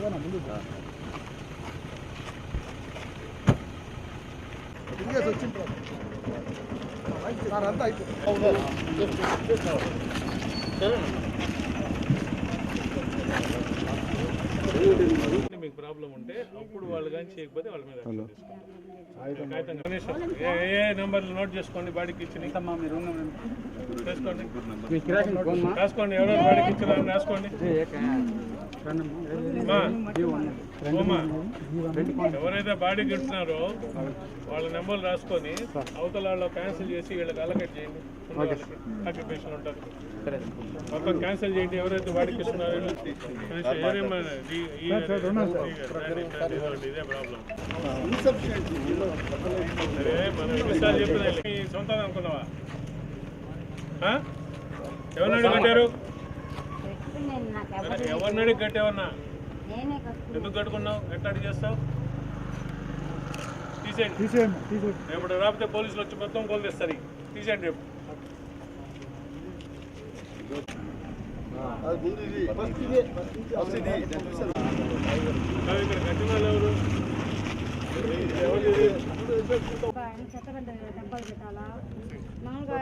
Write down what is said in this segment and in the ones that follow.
이거 하나 물려줘. 아. 이게 더 찐다. 잘한다 이거. 어, 네. 저는 మీకు ప్రాబ్లం ఉంటే అప్పుడు వాళ్ళు కానీ చేయకపోతే వాళ్ళ మీద ఏ ఏ నెంబర్లు నోట్ చేసుకోండి బాడీకి ఇచ్చి చేసుకోండి రాసుకోండి ఎవరెవరు బాడీకి ఇచ్చిన రాసుకోండి ఎవరైతే బాడీకి ఇస్తున్నారో వాళ్ళ నెంబర్లు రాసుకొని అవతల వాళ్ళు క్యాన్సిల్ చేసి వీళ్ళకి అలకెట్ చేయండి వాళ్ళకి ఆక్యుపేషన్ ఉంటుంది మొత్తం క్యాన్సిల్ చేయండి ఎవరైతే బాడీకి ఇస్తున్నారో వీళ్ళు. కట్టారు నేను నాకు ఎవరు ఎందుకు కట్టుకున్నావు ఎట్లా చేస్తావు తీసేయండి రేపటి రాకపోతే పోలీసులు వచ్చి మొత్తం కొలిస్తారు తీసేయండి రేపు అది ఇక్కడ ఇది ఫస్ట్ ఇది ఫస్ట్ ఇది? ఆయన డబ్బాలు పెట్టాలా మామూలుగా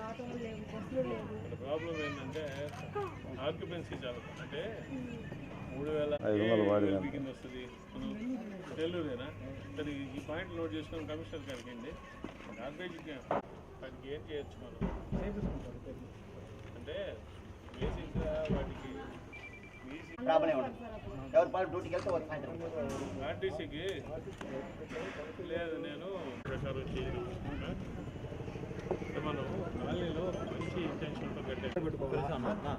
ఆటోలు లేవు బస్సులు లేవు ప్రాబ్లం ఏంటంటే ఆక్యుపెన్సీ చాలా అంటే మూడు వేల కింద వస్తుంది? నెల్లూరేనా? సరే ఈ పాయింట్ నోట్ చేసుకొని కమిషనర్ గారికి అండి గార్బేజ్కి వాటికి ఏం చేయొచ్చు మనం? అంటే ప్రాబ్లం ఉంటుంది ఎవరి పాలు డ్యూటీకి వెళ్తే ఒక సాయంత్రం ఆర్టీసీకి లేదు నేను ప్రెషర్ వచ్చి మనం కాలనీలో మంచి ఇంటెన్షన్తో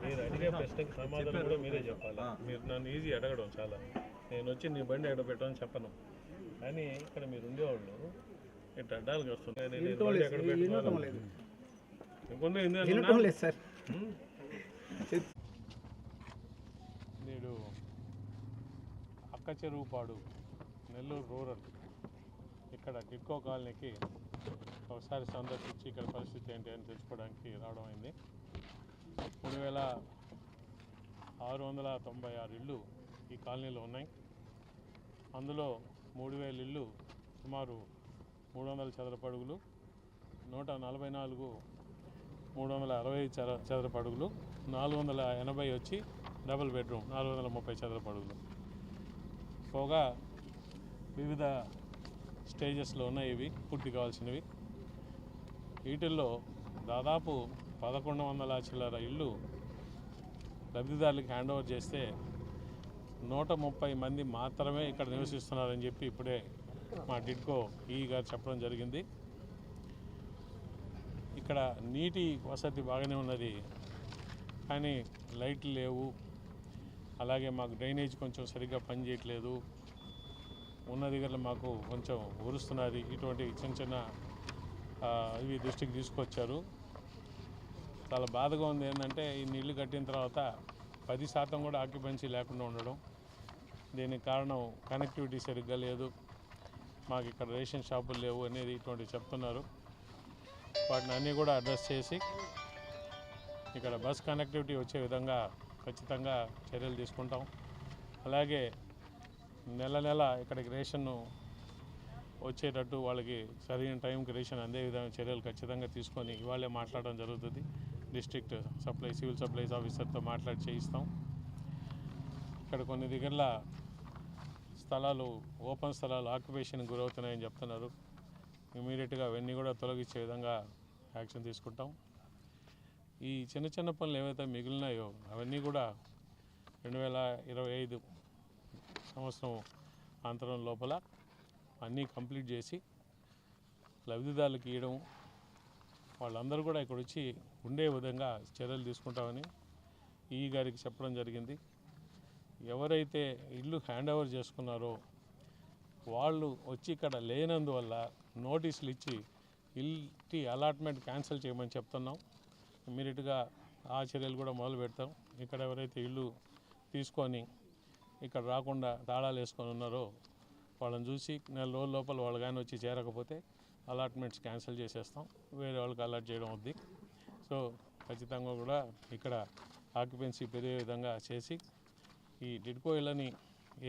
మీరు అడిగే ప్రశ్నకి సమాధానం కూడా మీరే చెప్పాలి మీరు నన్ను ఈజీ అడగడం చాలా నేను వచ్చి నీ బండి ఎక్కడ పెట్టమని చెప్పను కానీ ఇక్కడ మీరు ఉండేవాళ్ళు ఇట్లా అడ్డాలకి వస్తున్నాయి నేను ఎక్కడ పెట్టుకోవాలి ఇంకొంత ఏంది సార్ నేడు అక్క చెరువుపాడు నెల్లూరు రూరల్ ఇక్కడ టిక్కో కాలనీకి ఒకసారి సందర్శించి ఇక్కడ పరిస్థితి ఏంటి అని తెలుసుకోవడానికి రావడం అయింది. మూడు వేల ఆరు వందల తొంభై ఆరు ఇళ్ళు ఈ కాలనీలో ఉన్నాయి. అందులో మూడు వేల ఇళ్ళు సుమారు మూడు వందల చదరపడుగులు నూట నలభై నాలుగు మూడు వందల అరవై చదర చదరపు అడుగులు నాలుగు వందల ఎనభై వచ్చి డబుల్ బెడ్రూమ్ నాలుగు వందల ముప్పై చదరపు అడుగులు పోగా వివిధ స్టేజెస్లో ఉన్నాయి ఇవి పూర్తి కావాల్సినవి. వీటిల్లో దాదాపు పదకొండు వందల చిల్లర ఇళ్ళు లబ్ధిదారులకు హ్యాండ్ ఓవర్ చేస్తే నూట ముప్పై మంది మాత్రమే ఇక్కడ నివసిస్తున్నారని చెప్పి ఇప్పుడే మా డిడ్కో ఈ గారు చెప్పడం జరిగింది. ఇక్కడ నీటి వసతి బాగానే ఉన్నది. కానీ లైట్లు లేవు. అలాగే మాకు డ్రైనేజ్ కొంచెం సరిగ్గా పనిచేయట్లేదు ఉన్న దగ్గర మాకు కొంచెం ఊరుస్తున్నది. ఇటువంటి చిన్న చిన్న ఇవి దృష్టికి తీసుకొచ్చారు. చాలా బాధగా ఉంది. ఏంటంటే ఈ నీళ్ళు కట్టిన తర్వాత పది శాతం కూడా ఆక్యుపెన్సీ లేకుండా ఉండడం. దీనికి కారణం కనెక్టివిటీ సరిగ్గా లేదు. మాకు ఇక్కడ రేషన్ షాపులు లేవు అనేది ఇటువంటి చెప్తున్నారు. వాటిని అన్నీ కూడా అడ్రస్ చేసి ఇక్కడ బస్ కనెక్టివిటీ వచ్చే విధంగా ఖచ్చితంగా చర్యలు తీసుకుంటాం. అలాగే నెల నెల ఇక్కడికి రేషన్ వచ్చేటట్టు వాళ్ళకి సరైన టైంకి రేషన్ అందే విధంగా చర్యలు ఖచ్చితంగా తీసుకొని ఇవాళే మాట్లాడడం జరుగుతుంది. డిస్ట్రిక్ట్ సప్లై సివిల్ సప్లైస్ ఆఫీసర్తో మాట్లాడి చేయిస్తాం. ఇక్కడ కొన్ని దగ్గర స్థలాలు ఓపెన్ స్థలాలు ఆక్యుపేషన్ గురవుతున్నాయని చెప్తున్నారు. ఇమీడియట్గా అవన్నీ కూడా తొలగించే విధంగా యాక్షన్ తీసుకుంటాం. ఈ చిన్న చిన్న పనులు ఏవైతే మిగిలినాయో అవన్నీ కూడా రెండు వేల ఇరవై ఐదు సంవత్సరం అంతరం లోపల అన్నీ కంప్లీట్ చేసి లబ్ధిదారులకు ఇవ్వడం వాళ్ళందరూ కూడా ఇక్కడ వచ్చి ఉండే విధంగా చర్యలు తీసుకుంటామని ఈ గారికి చెప్పడం జరిగింది. ఎవరైతే ఇల్లు హ్యాండ్ ఓవర్ చేసుకున్నారో వాళ్ళు వచ్చి ఇక్కడ లేనందువల్ల నోటీసులు ఇచ్చి ఇల్టి అలాట్మెంట్ క్యాన్సిల్ చేయమని చెప్తున్నాం. ఇమీడియట్గా ఆ చర్యలు కూడా మొదలు పెడతాం. ఇక్కడ ఎవరైతే ఇల్లు తీసుకొని ఇక్కడ రాకుండా తాళాలు వేసుకొని ఉన్నారో వాళ్ళని చూసి నెల రోజుల లోపల వాళ్ళు కానీ వచ్చి చేరకపోతే అలాట్మెంట్స్ క్యాన్సిల్ చేసేస్తాం. వేరే వాళ్ళకి అలాట్ చేయడం అవుద్ది. సో ఖచ్చితంగా కూడా ఇక్కడ ఆక్యుపెన్సీ పెరిగే విధంగా చేసి ఈ డిడ్కో ఇళ్ళని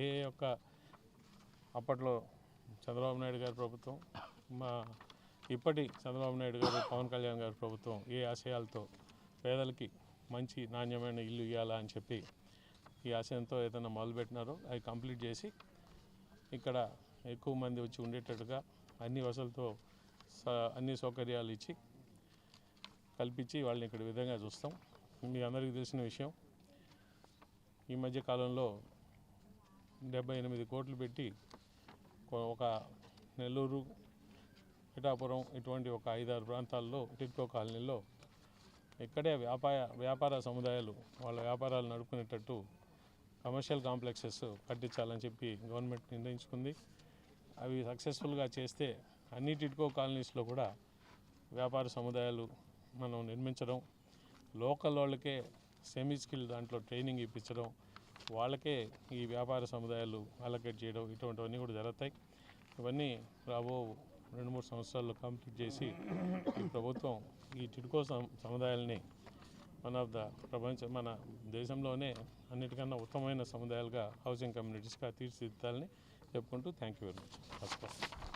ఏ యొక్క అప్పట్లో చంద్రబాబు నాయుడు గారి ప్రభుత్వం మా ఇప్పటి చంద్రబాబు నాయుడు గారు పవన్ కళ్యాణ్ గారి ప్రభుత్వం ఏ ఆశయాలతో పేదలకి మంచి నాణ్యమైన ఇల్లు ఇవ్వాలా అని చెప్పి ఈ ఆశయంతో ఏదైనా మొదలుపెట్టినారో అవి కంప్లీట్ చేసి ఇక్కడ ఎక్కువ మంది వచ్చి ఉండేటట్టుగా అన్ని వసతులతో స- అన్ని సౌకర్యాలు ఇచ్చి కల్పించి వాళ్ళని ఇక్కడ విధంగా చూస్తాం. మీ అందరికీ తెలిసిన విషయం ఈ మధ్య కాలంలో డెబ్బై ఎనిమిది కోట్లు పెట్టి ఒక నెల్లూరు పిఠాపురం ఇటువంటి ఒక ఐదారు ప్రాంతాల్లో టిట్కో కాలనీలో ఇక్కడే వ్యాపార వ్యాపార సముదాయాలు వాళ్ళ వ్యాపారాలు నడుపుకునేటట్టు కమర్షియల్ కాంప్లెక్సెస్ కట్టించాలని చెప్పి గవర్నమెంట్ నిర్ణయించుకుంది. అవి సక్సెస్ఫుల్గా చేస్తే అన్ని టిడ్కో కాలనీస్లో కూడా వ్యాపార సముదాయాలు మనం నిర్మించడం లోకల్ వాళ్ళకే సెమీ స్కిల్ దాంట్లో ట్రైనింగ్ ఇప్పించడం వాళ్ళకే ఈ వ్యాపార సముదాయాలు అలకేట్ చేయడం ఇటువంటివన్నీ కూడా జరుగుతాయి. ఇవన్నీ రాబో రెండు మూడు సంవత్సరాల్లో కంప్లీట్ చేసి ఈ ప్రభుత్వం ఈ టిడ్కో సమ సముదాయాల్ని వన్ ఆఫ్ ద ప్రపంచ మన దేశంలోనే అన్నిటికన్నా ఉత్తమమైన సముదాయాలుగా హౌసింగ్ కమ్యూనిటీస్గా తీర్చిదిద్దాలని చెప్పుకుంటూ థ్యాంక్ యూ వెరీ మచ్ నమస్కారం.